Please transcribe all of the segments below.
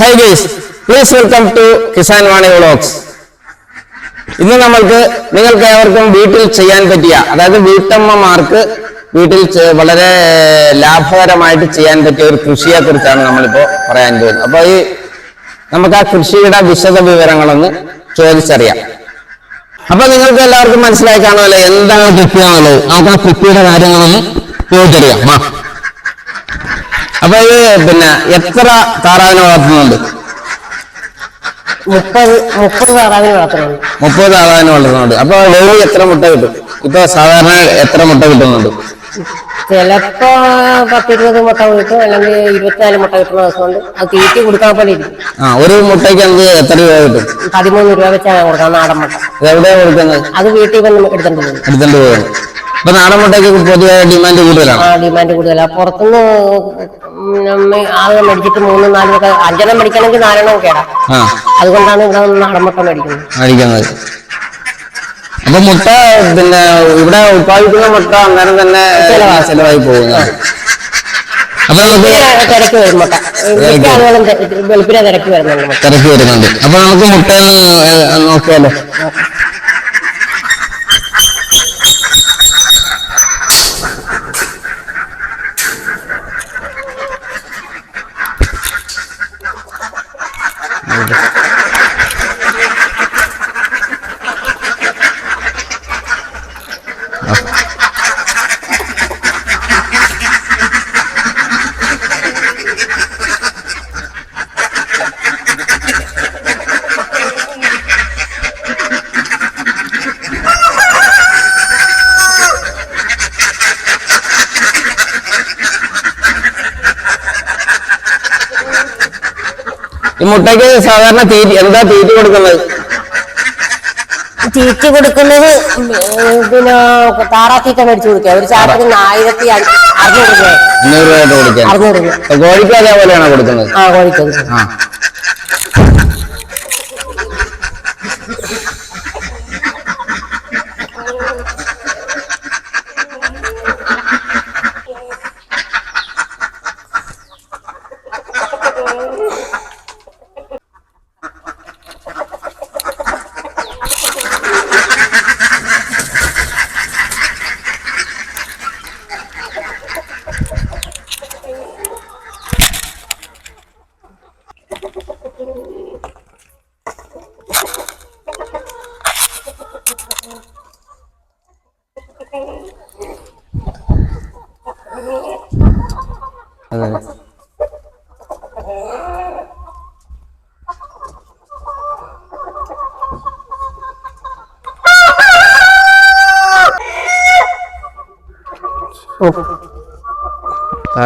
Hi guys please welcome to Kisan Vani vlogs ഇന്ന് നമ്മൾക്ക് നിങ്ങൾക്ക് ഏവർക്കും വീട്ടിൽ ചെയ്യാൻ പറ്റിയ അതായത് വീട്ടമ്മമാർക്ക് വീട്ടിൽ വളരെ ലാഭകരമായിട്ട് ചെയ്യാൻ പറ്റിയ ഒരു കൃഷിയെ കുറിച്ചാണ് നമ്മളിപ്പോ പറയാൻ പോകുന്നത്. അപ്പൊ ഈ നമുക്ക് ആ കൃഷിയുടെ വിശദ വിവരങ്ങളൊന്ന് ചോദിച്ചറിയാം. അപ്പൊ നിങ്ങൾക്ക് എല്ലാവർക്കും മനസ്സിലായി കാണുമല്ലോ എന്താണ് കൃഷി നമുക്ക് ആ കൃഷിയുടെ കാര്യങ്ങളൊന്ന് ചോദിച്ചറിയാം. അപ്പൊ ഇത് പിന്നെ എത്ര താറാവിനെ വളർത്തുന്നുണ്ട്? മുപ്പത് മുപ്പത് താറാവിന് വളർത്തുന്നുണ്ട്. മുപ്പത് താറാവിനെ വളർത്തുന്നുണ്ട്. അപ്പൊ ഡെയിലി എത്ര മുട്ട കിട്ടും? ഇപ്പൊ സാധാരണ എത്ര മുട്ട കിട്ടുന്നുണ്ട്? ചിലപ്പോ പത്തിരുപത് മുട്ട കിട്ടും അല്ലെങ്കിൽ ഇരുപത്തിനാല് മുട്ട കിട്ടുന്ന ദിവസമുണ്ട്. അത് തീറ്റി കൊടുക്കാൻ പോലെ ഇരിക്കും. ആ ഒരു മുട്ടയ്ക്ക് നമുക്ക് എത്ര രൂപ കിട്ടും? പതിമൂന്ന് രൂപ വെച്ചാണ് കൊടുക്കാം നാടൻ മുട്ട. എവിടെയാണ് കൊടുക്കുന്നത്? അത് വീട്ടിൽ വന്ന് എടുത്തിട്ടുണ്ട് എടുത്തിട്ട് പോകുന്നത് ഇപ്പൊ നാടൻ മുട്ടയ്ക്ക് പൊതുവെ ഡിമാൻഡ് കൂടുതലാണ്. ആ ഡിമാൻഡ് കൂടുതലാണ് പുറത്തുനിന്ന് ആൾ മേടിച്ചിട്ട് മൂന്ന് നാല് അഞ്ചെണ്ണം മേടിക്കണമെങ്കിൽ നാലെണ്ണം കേടാ ആ. അതുകൊണ്ടാണ് ഇവിടെ നാടൻ മുട്ട മേടിക്കുന്നത്. അപ്പൊ മുട്ട പിന്നെ ഇവിടെ ഉത്പാദിപ്പിക്കുന്ന മുട്ട അന്നേരം തന്നെ ചെലവാ. ചെലവായി പോകുന്നത് അപ്പൊ നമുക്ക് തിരക്ക് വരും മുട്ട. മിക്ക ആളുകളും തെ- വെളുപ്പിനെ തിരക്ക് വരുന്നുണ്ട് മുട്ട. തിരക്ക് വരുന്നുണ്ട്. അപ്പൊ നമുക്ക് മുട്ട നോക്കിയാലോ? ഈ മുട്ടയ്ക്ക് സാധാരണ തീറ്റി എന്താ തീറ്റി കൊടുക്കുന്നത്? തീറ്റ കൊടുക്കുന്നത് പിന്നെ താറാത്തീറ്റ മേടിച്ചു കൊടുക്കുക. ഒരു ചാക്കിന് ആയിരത്തി അറുന്നൂറ് രൂപ. അറുന്നൂറ് രൂപ. കോഴിക്ക് അതേപോലെയാണോ കൊടുക്കുന്നത്? ആ കോഴിക്കത്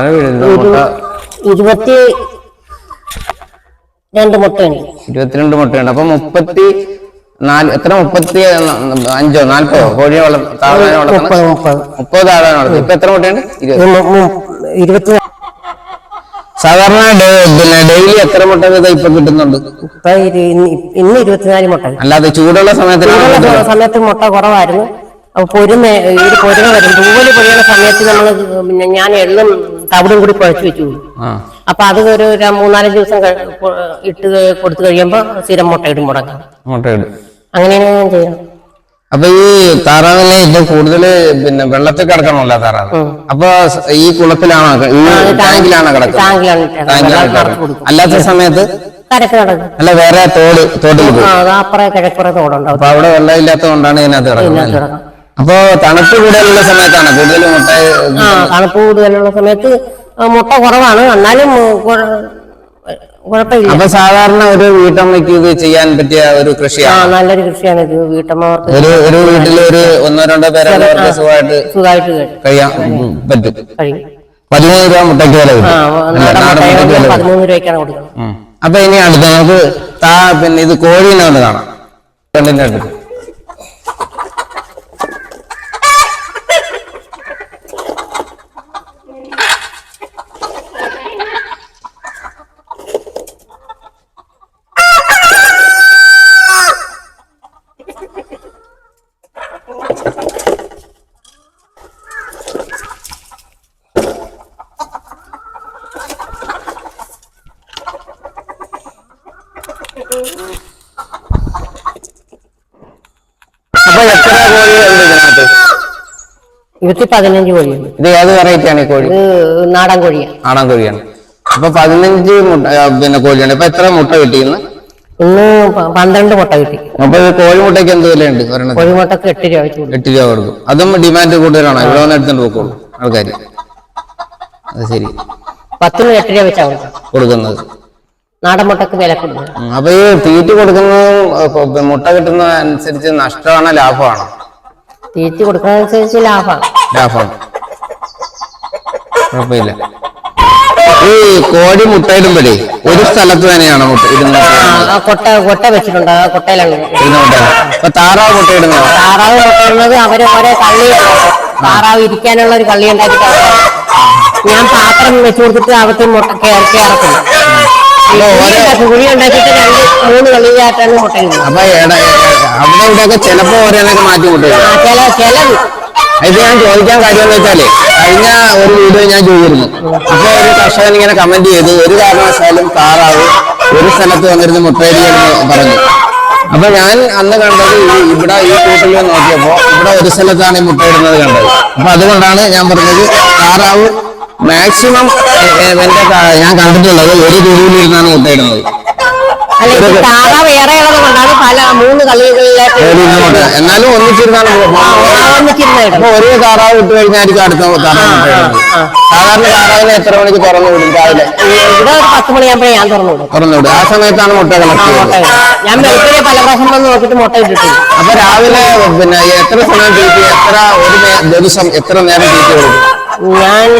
താഴെ വീഴുന്ന മുട്ട. ഇരുപത്തി രണ്ട് മുട്ടയുണ്ട് ഇരുപത്തിരണ്ട് മുട്ടയുണ്ട്. അപ്പൊ മുപ്പത്തി നാല് എത്ര? മുപ്പത്തി അഞ്ചോ നാല്പതോ കോഴിയെ വളർ താഴെ മുപ്പത് വളർത്തണം. മുപ്പത് മുപ്പത്. താഴെ വളർത്തും ഇപ്പൊ എത്ര മുട്ടയുണ്ട്? ഇരുപത്. ഇത് മു- മു- ഇരുപത്തി സാധാരണ ഡെ- പിന്നെ ഡെയിലി എത്ര മുട്ട വീതം ഇപ്പൊ കിട്ടുന്നുണ്ട്? ഇപ്പൊ ഇരു- ഇന്ന് ഇന്ന് ഇരുപത്തിനാല് മുട്ട. അല്ലാതെ ചൂടുള്ള സമയത്തിലാണ് ചൂടുള്ള സമയത്ത് മുട്ട കുറവായിരുന്നു. അപ്പൊ പൊരുന്ന ഈ പൊരുന്ന വരും. തൂവൽ സമയത്ത് നമ്മൾ പിന്നെ ഞാൻ എള്ളും തവിടും കൂടി കുഴച്ചു വെച്ചു. അപ്പൊ അത് ഒരു മൂന്നാലഞ്ച് ദിവസം ഇട്ട് കൊടുത്തു കഴിയുമ്പോ സ്ഥിരം മുട്ട ഇടും മുടങ്ങാം മുട്ടയിടും. അങ്ങനെയാണ് ഞാൻ ചെയ്യുന്നത്. അപ്പൊ ഈ താറാവിനെ ഇപ്പൊ കൂടുതൽ പിന്നെ വെള്ളത്തിൽ കിടക്കണമല്ല താറാവ്. അപ്പൊ ഈ കുളത്തിലാണോ ടാങ്കിലാണോ കിടക്കുന്നത്. അല്ലാത്ത സമയത്ത്? അല്ല വേറെ തോട് തോട്ടിൽ ആ അത് അപ്പുറം കിഴക്കുറ തോടുണ്ടാവും. അപ്പൊ അവിടെ വെള്ളം ഇല്ലാത്തതുകൊണ്ടാണ് ഇതിനകത്ത് ഇതിനകത്ത് കിടക്കുന്നത് കിടക്കാം അപ്പൊ തണുപ്പ് കൂടുതലുള്ള സമയത്താണ്? കൂടുതൽ മുട്ട ആ തണുപ്പ് കൂടുതലുള്ള സമയത്ത് മുട്ട കുറവാണ്. എന്നാലും കുഴപ്പമില്ല. അപ്പൊ സാധാരണ ഒരു വീട്ടമ്മയ്ക്ക് ഇത് ചെയ്യാൻ പറ്റിയ ഒരു കൃഷിയാണ്? നല്ലൊരു കൃഷിയാണ് ഇത്. വീട്ടമ്മവർക്ക് ഒരു ഒരു വീട്ടിൽ ഒരു ഒന്നോ രണ്ടോ പേരവർക്ക് സുഖമായിട്ട് സുഖമായിട്ട് കഴിയാൻ പറ്റും. പതിമൂന്ന് രൂപ മുട്ടയ്ക്ക് വില പതിമൂന്ന് രൂപയ്ക്കാണ് കൊടുക്കുന്നത്. അപ്പൊ ഇനി അടുത്ത നമുക്ക് താ പിന്നെ ഇത് കോഴീനെ കൊണ്ട് കാണാം. കണ്ടിന്റെ അടുത്ത്. ഇരുപത്തി പതിനഞ്ച് കോഴിയുണ്ട് ഇത് ഏത് വെറൈറ്റി ആണ് ഈ കോഴി? ഇത് നാടൻ കോഴിയാണ് ആണാൻ കോഴിയാണ്. അപ്പൊ പതിനഞ്ച് മുട്ട ആ, പിന്നെ കോഴിയാണ്. ഇപ്പൊ എത്ര മുട്ട കിട്ടിയിരുന്നു? ഇന്ന് പ- പന്ത്രണ്ട് മുട്ട കിട്ടി. അപ്പൊ ഈ കോഴിമുട്ടയ്ക്ക് എന്ത് വിലയുണ്ട് ഒരെണ്ണത്തിന് കോഴിമുട്ടക്ക് എട്ട് രൂപ വെച്ച് കൊടുക്കും എട്ട് രൂപ കൊടുക്കും. അതും ഡിമാൻഡ് കൂടുതലാണോ? ഇവിടെ വന്ന് എടുത്തോണ്ട് പോക്കോളൂ ആൾക്കാർ അത് ശരി. പത്തിന് എട്ട് രൂപ വെച്ചാണ് കൊടുക്കുന്നത് കൊടുക്കുന്നത്. നാടൻ മുട്ടക്ക് വില കൂടുതലാണ് ഉം, അപ്പൊ ഈ തീറ്റ കൊടുക്കുന്നതും കൊ- മുട്ട കിട്ടുന്ന അനുസരിച്ച് നഷ്ടമാണോ ലാഭമാണോ? തീറ്റ കൊടുക്കുന്നതനുസരിച്ച് ലാഭമാണ് ലാഭമാണ് കുഴപ്പമില്ല. ഈ കോഴി മുട്ടയിടുമ്പോഴേ ഒരു സ്ഥലത്ത് തന്നെയാണ് മുട്ട ഇടുന്നത്? ആ കൊട്ട കൊട്ട വെച്ചിട്ടുണ്ട്. ആ കൊട്ടയിലാണ്. അപ്പൊ താറാവ് മുട്ടയിടുന്നത് താറാവ് മുട്ടയിടുന്നത് അവർ ഓരോ കള്ളി താറാവ് ഇരിക്കാനുള്ള ഒരു കള്ളി ഉണ്ടാക്കിയിട്ട് അവർ ഞാൻ പാത്രം വെച്ചു കൊടുത്തിട്ട് അവർക്ക് മുട്ട കയറി കയറത്തില്ല കുഴി ഉണ്ടാക്കിയിട്ട് രണ്ട് മൂന്ന് കളിയായിട്ടാണ് അപ്പൊ അവിടെ ഇവിടെയൊക്കെ ചിലപ്പോ ഓരോന്നൊക്കെ മാറ്റി ചില ചിലത്. ഇത് ഞാൻ ചോദിക്കാൻ കാര്യം എന്ന് വെച്ചാലേ കഴിഞ്ഞ ഒരു വീഡിയോ ഞാൻ ചെയ്തിരുന്നു. അപ്പൊ ഒരു കർഷകൻ ഇങ്ങനെ കമന്റ് ചെയ്ത് ഒരു കാരണവശാലും താറാവ് ഒരു സ്ഥലത്ത് വന്നിരുന്ന് മുട്ടയടിയെന്ന് പറഞ്ഞു. അപ്പൊ ഞാൻ അന്ന് കണ്ടത് ഇവിടെ ഈ കൂട്ടിൽ നോക്കിയപ്പോ ഇവിടെ ഒരു സ്ഥലത്താണ് ഈ മുട്ടയിടുന്നത് കണ്ടത്. അപ്പൊ അതുകൊണ്ടാണ് ഞാൻ പറഞ്ഞത് താറാവ് മാക്സിമം എന്റെ ഞാൻ കണ്ടിട്ടുള്ളത് ഒരു തുണിയിലിരുന്നാണ് മുട്ടയിടുന്നത് എന്നാലും ഒന്നിച്ചിരുന്നാണ് ഒരേ താറാവ് ഇട്ട് കഴിഞ്ഞായിരിക്കും അടുത്ത താറാവ് സാധാരണ താറാവിനെ എത്ര മണിക്ക് തുറന്നു വിടും രാവിലെ? ഇവിടെ പത്ത് മണിയാകുമ്പോഴേ ഞാൻ തുറന്നു വിടും. തുറന്നു വിടും. ആ സമയത്താണ് മുട്ട കളക്ട്. ഞാൻ വെളുപ്പിനെ പല പ്രാവശ്യം വന്ന് നോക്കിട്ട് മുട്ട ഇട്ടിട്ടില്ല അപ്പൊ രാവിലെ പിന്നെ എത്ര സമയം തീറ്റി എത്ര ഒരു ദിവസം എത്ര നേരം തീറ്റി കൊടുക്കും? ഞാൻ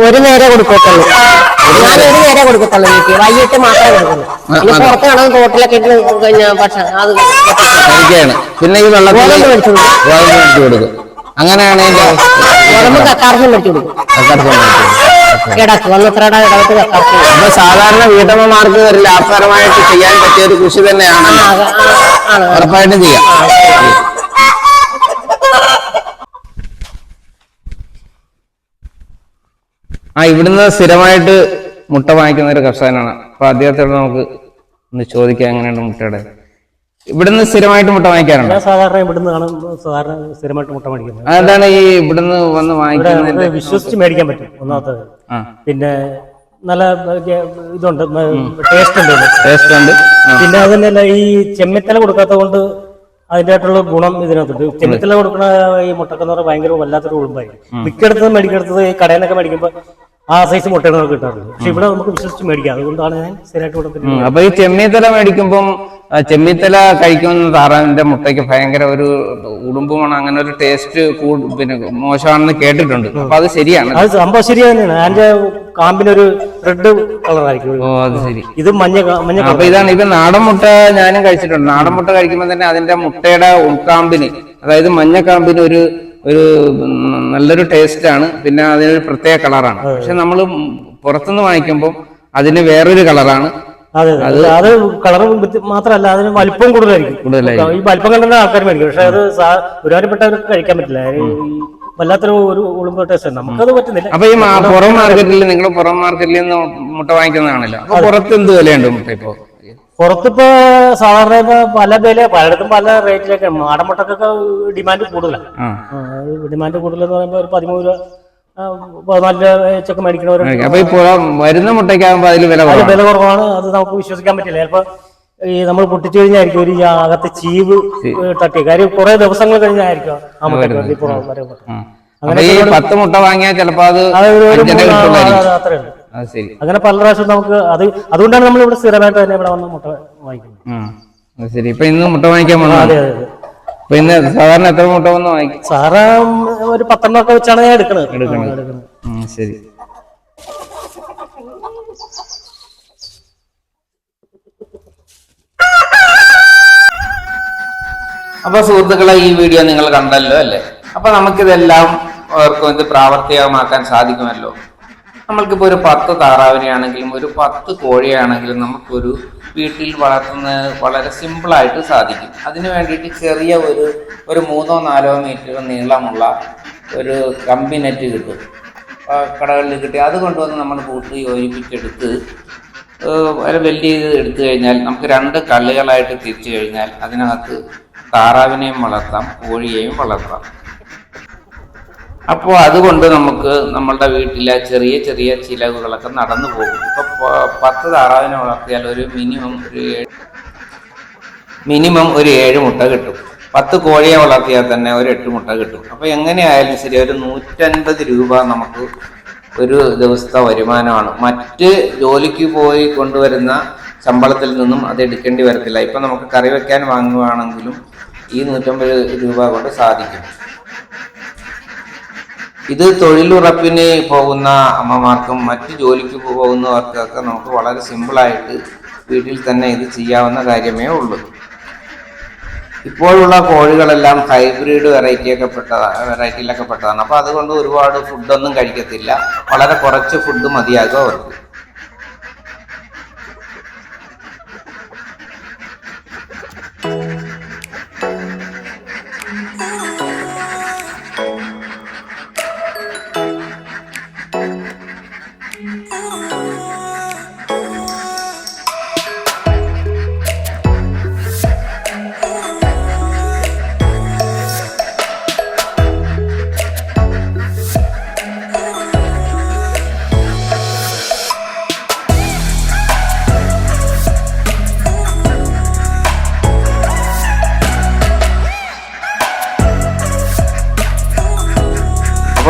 ഒരു- നേരെ കൊടുക്കത്തുള്ളൂ. ഞാൻ ഒരു നേരെ കൊടുക്കത്തുള്ളൂ വീട്ടിൽ. വൈകിട്ട് മാത്രമേ കൊടുക്കുള്ളൂ. പിന്നെ. പുറത്ത് കിടന്ന് തോട്ടിലൊക്കെ ഇട്ട് കഴിഞ്ഞാൽ ഭക്ഷണം അത് കഴിക്കുകയാണ് പിന്നെ ഈ വെള്ളത്തിൽ ഗോതമ്പ് മേടിച്ചു കൊടുക്കും. ഗോതമ്പ് മേടിച്ചു കൊടുക്കും. അങ്ങനെയാണ് ഇതിന്റെ ഗോതമ്പ് കക്കാർസും മേടിച്ചു കൊടുക്കും. കക്കടത്ത് മേടിച്ചത്. കിടക്ക്. വന്നത്രയുടെ കിടക്ക്. കക്കാർസും അപ്പൊ സാധാരണ വീട്ടമ്മമാർക്ക് ഒരു ലാഭകരമായിട്ട് ചെയ്യാൻ പറ്റിയ ഒരു കൃഷി തന്നെയാണ് ഉറപ്പായിട്ടും ചെയ്യാം. ആ ഇവിടുന്ന് സ്ഥിരമായിട്ട് മുട്ട വാങ്ങിക്കുന്ന ഒരു കർഷകനാണ്. അപ്പൊ അദ്ദേഹത്തോട് നമുക്ക് ഒന്ന് ചോദിക്കാം എങ്ങനെയാണ് മുട്ടയുടെ? ഇവിടുന്ന് സ്ഥിരമായിട്ട് മുട്ട വാങ്ങിക്കാറുണ്ട്? സാധാരണ ഇവിടുന്ന് സാധാരണ സ്ഥിരമായിട്ട് മുട്ട മേടിക്കുന്നത്. അതാണ് ഈ ഇവിടുന്ന് വന്ന് വാങ്ങിക്കുന്നത് വിശ്വസിച്ച് മേടിക്കാൻ പറ്റും ഒന്നാമത്തത്. പിന്നെ നല്ല ഇതുണ്ട് ടേസ്റ്റ് ഉണ്ട് ടേസ്റ്റ് ഉണ്ട്. പിന്നെ അത് തന്നെയല്ല ഈ ചെമ്മിത്തല കൊടുക്കാത്തത് കൊണ്ട് അതിന്റെതായിട്ടുള്ള ഗുണം ഇതിനകത്തുണ്ട്. ചെമ്മിത്തല കൊടുക്കുന്ന ഈ മുട്ടക്കെന്ന് പറഞ്ഞാൽ ഭയങ്കര വല്ലാത്തൊരു ഉളുമ്പായിരിക്കും. മിക്കയിടത്തും മേടിക്കടുത്തത് ഈ കടയിൽ നിന്നൊക്കെ മേടിക്കുമ്പോൾ ആ സൈസ് മുട്ടയാണ് നമുക്ക് കിട്ടാറുള്ളത്. പക്ഷെ ഇവിടെ നമുക്ക് വിശ്വസിച്ച് മേടിക്കാം. അതുകൊണ്ടാണ് ഞാൻ സ്ഥിരമായിട്ട് ഇവിടെ തന്നെ അപ്പൊ ഈ ചെമ്മീത്തല മേടിക്കുമ്പം ആ, ചെമ്മീത്തല കഴിക്കുന്ന താറാവിന്റെ മുട്ടയ്ക്ക് ഭയങ്കര ഒരു ഉടുമ്പുമാണ് അങ്ങനെ ഒരു ടേസ്റ്റ് പിന്നെ മോശമാണെന്ന് കേട്ടിട്ടുണ്ട്. അപ്പൊ അത് ശരിയാണ്. അത് സംഭവം ശരി തന്നെയാണ്. അതിന്റെ കാമ്പിനൊരു റെഡ് കളറായിരിക്കും. ഓ അത് ശരി. ഇത് മഞ്ഞ ക- മഞ്ഞ അപ്പൊ ഇതാണ്. ഇപ്പൊ നാടൻ മുട്ട ഞാനും കഴിച്ചിട്ടുണ്ട്. നാടൻ മുട്ട കഴിക്കുമ്പോൾ തന്നെ അതിന്റെ മുട്ടയുടെ ഉൾക്കാമ്പിന് അതായത് മഞ്ഞക്കാമ്പിന് ഒരു ഒരു നല്ലൊരു ടേസ്റ്റ് ആണ്. പിന്നെ അതിനൊരു പ്രത്യേക കളറാണ് പക്ഷെ നമ്മൾ പുറത്തുനിന്ന് വാങ്ങിക്കുമ്പോൾ അതിന് വേറൊരു കളറാണ് അതെ അതെ. കളർ മാത്രമല്ല അതിന് വലിപ്പം കൂടുതലായിരിക്കും. ഈ വലിപ്പം കണ്ട ആൾക്കാർ മേടിക്കും. പക്ഷെ അത് ഒരുപാട് കഴിക്കാൻ പറ്റില്ല. വല്ലാത്തൊരു ഒരു ഉളുമ്പ് ടേസ്റ്റ് നമുക്കത് പറ്റുന്നില്ല. അപ്പൊ ഈ പുറം മാർക്കറ്റിൽ നിങ്ങൾ പുറം മാർക്കറ്റിൽ നിന്ന് മുട്ട വാങ്ങിക്കുന്നതാണല്ലോ. പുറത്ത് എന്ത് വിലയുണ്ട് മുട്ട ഇപ്പോ? പുറത്തിപ്പോ സാധാരണ ഇപ്പൊ പല വില പലയിടത്തും പല റേറ്റിലൊക്കെ മാടമുട്ടക്കൊക്കെ ഡിമാൻഡ് കൂടുതലാണ് ഡിമാൻഡ് കൂടുതലെന്ന് പറയുമ്പോൾ ഒരു പതിമൂന്ന് രൂപ പതിനാല് വരുന്ന അതിൽ വില വില കുറവാണ് അത് നമുക്ക് വിശ്വസിക്കാൻ പറ്റില്ല. ചിലപ്പോ ഈ നമ്മൾ പൊട്ടിച്ചു കഴിഞ്ഞായിരിക്കും ഒരു അകത്ത് ചീവ് തട്ടി. കാര്യം കുറെ ദിവസങ്ങൾ കഴിഞ്ഞായിരിക്കും ആ മുട്ട പുറം വരെ പൊട്ടും. ആ. അപ്പൊ ഈ പത്ത് മുട്ട വാങ്ങിയാൽ ചിലപ്പോ അത് അത് അങ്ങനെ പല പ്രാവശ്യം നമുക്ക് അത് അതുകൊണ്ടാണ് നമ്മൾ ഇവിടെ സ്ഥിരമായിട്ട് തന്നെ ഇവിടെ വന്ന് മുട്ട വാങ്ങിക്കുന്നത്. ശരി. ഇപ്പൊ ഇന്ന് മുട്ട വാങ്ങിക്കാൻ അതെ അതെ പിന്നെ സാധാരണ എത്ര മുട്ട വന്ന് വാങ്ങിക്കും? സാറാ ഒരു പത്തെണ്ണം ഒക്കെ വെച്ചാണ് ഞാൻ എടുക്കുന്നത് എടുക്കണത്. ഉം, ശരി. അപ്പൊ സുഹൃത്തുക്കളെ ഈ വീഡിയോ നിങ്ങൾ കണ്ടല്ലോ അല്ലേ? അപ്പൊ നമുക്കിതെല്ലാം അവർക്കും ഇത് പ്രാവർത്തികമാക്കാൻ സാധിക്കുമല്ലോ. നമ്മൾക്കിപ്പോൾ ഒരു പത്ത് താറാവിനെയാണെങ്കിലും ഒരു പത്ത് കോഴിയാണെങ്കിലും നമുക്കൊരു വീട്ടിൽ വളർത്തുന്നത് വളരെ സിമ്പിളായിട്ട് സാധിക്കും. അതിന് വേണ്ടിയിട്ട് ചെറിയ ഒരു ഒരു മൂന്നോ നാലോ മീറ്റർ നീളമുള്ള ഒരു കമ്പി നെറ്റ് കിട്ടും. കടകളിൽ കിട്ടി. അത് കൊണ്ടുവന്ന് നമ്മൾ കൂട്ടി യോജിപ്പിച്ചെടുത്ത് വളരെ വലിയ ഇത് എടുത്തു കഴിഞ്ഞാൽ നമുക്ക് രണ്ട് കള്ളികളായിട്ട് തിരിച്ചു കഴിഞ്ഞാൽ അതിനകത്ത് താറാവിനെയും വളർത്താം കോഴിയെയും വളർത്താം. അപ്പോൾ അതുകൊണ്ട് നമുക്ക് നമ്മളുടെ വീട്ടിലെ ചെറിയ ചെറിയ ചിലവുകളൊക്കെ നടന്നു പോകും. ഇപ്പോൾ പത്ത് താറാവിനെ വളർത്തിയാൽ ഒരു മിനിമം ഒരു മിനിമം ഒരു ഏഴ് മുട്ട കിട്ടും. പത്ത് കോഴിയെ വളർത്തിയാൽ തന്നെ ഒരു എട്ട് മുട്ട കിട്ടും. അപ്പോൾ എങ്ങനെയായാലും ശരി ഒരു നൂറ്റൻപത് രൂപ നമുക്ക് ഒരു ദിവസത്തെ വരുമാനമാണ്. മറ്റ് ജോലിക്ക് പോയി കൊണ്ടുവരുന്ന ശമ്പളത്തിൽ നിന്നും അത് എടുക്കേണ്ടി വരത്തില്ല. ഇപ്പം നമുക്ക് കറി വെക്കാൻ വാങ്ങുകയാണെങ്കിലും ഈ നൂറ്റമ്പത് രൂപ കൊണ്ട് സാധിക്കും. ഇത് തൊഴിലുറപ്പിന് പോകുന്ന അമ്മമാർക്കും മറ്റ് ജോലിക്ക് പോകുന്നവർക്കൊക്കെ നമുക്ക് വളരെ സിമ്പിളായിട്ട് വീട്ടിൽ തന്നെ ഇത് ചെയ്യാവുന്ന കാര്യമേ ഉള്ളൂ. ഇപ്പോഴുള്ള കോഴികളെല്ലാം ഹൈബ്രിഡ് വെറൈറ്റിയൊക്കെ പെട്ട വെറൈറ്റിയിലൊക്കെ പെട്ടതാണ്. അപ്പോൾ അതുകൊണ്ട് ഒരുപാട് ഫുഡൊന്നും കഴിക്കത്തില്ല. വളരെ കുറച്ച് ഫുഡ് മതിയാകും അവർക്ക്. Oh.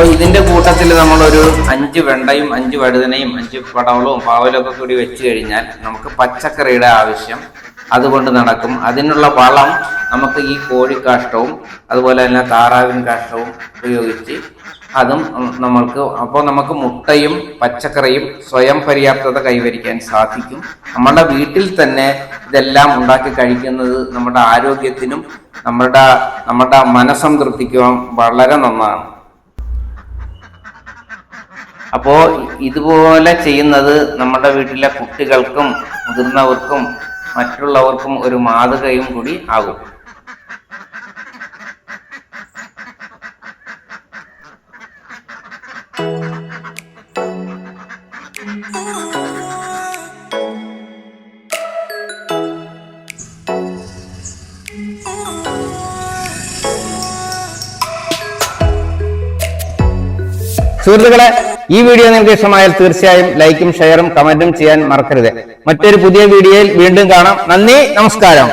അപ്പോൾ ഇതിന്റെ കൂട്ടത്തിൽ നമ്മളൊരു അഞ്ച് വെണ്ടയും അഞ്ച് വഴുതനയും അഞ്ച് പടവളവും പാവലും ഒക്കെ കൂടി വെച്ച് കഴിഞ്ഞാൽ നമുക്ക് പച്ചക്കറിയുടെ ആവശ്യം അതുകൊണ്ട് നടക്കും. അതിനുള്ള വളം നമുക്ക് ഈ കോഴിക്കാഷ്ടവും അതുപോലെ തന്നെ താറാവിൻ കാഷ്ടവും ഉപയോഗിച്ച് അതും നമ്മൾക്ക് അപ്പോൾ നമുക്ക് മുട്ടയും പച്ചക്കറിയും സ്വയം പര്യാപ്തത കൈവരിക്കാൻ സാധിക്കും. നമ്മുടെ വീട്ടിൽ തന്നെ ഇതെല്ലാം ഉണ്ടാക്കി കഴിക്കുന്നത് നമ്മുടെ ആരോഗ്യത്തിനും നമ്മുടെ നമ്മുടെ മനസംതൃപ്തിക്കും വളരെ നന്നാണ്. അപ്പോൾ ഇതുപോലെ ചെയ്യുന്നത് നമ്മുടെ വീട്ടിലെ കുട്ടികൾക്കും മുതിർന്നവർക്കും മറ്റുള്ളവർക്കും ഒരു മാതൃകയും കൂടി ആകും. സുഹൃത്തുക്കളെ ഈ വീഡിയോ നിങ്ങൾക്ക് ഇഷ്ടമായാൽ തീർച്ചയായും ലൈക്കും ഷെയറും കമന്റും ചെയ്യാൻ മറക്കരുത്. മറ്റൊരു പുതിയ വീഡിയോയിൽ വീണ്ടും കാണാം. നന്ദി നമസ്കാരം.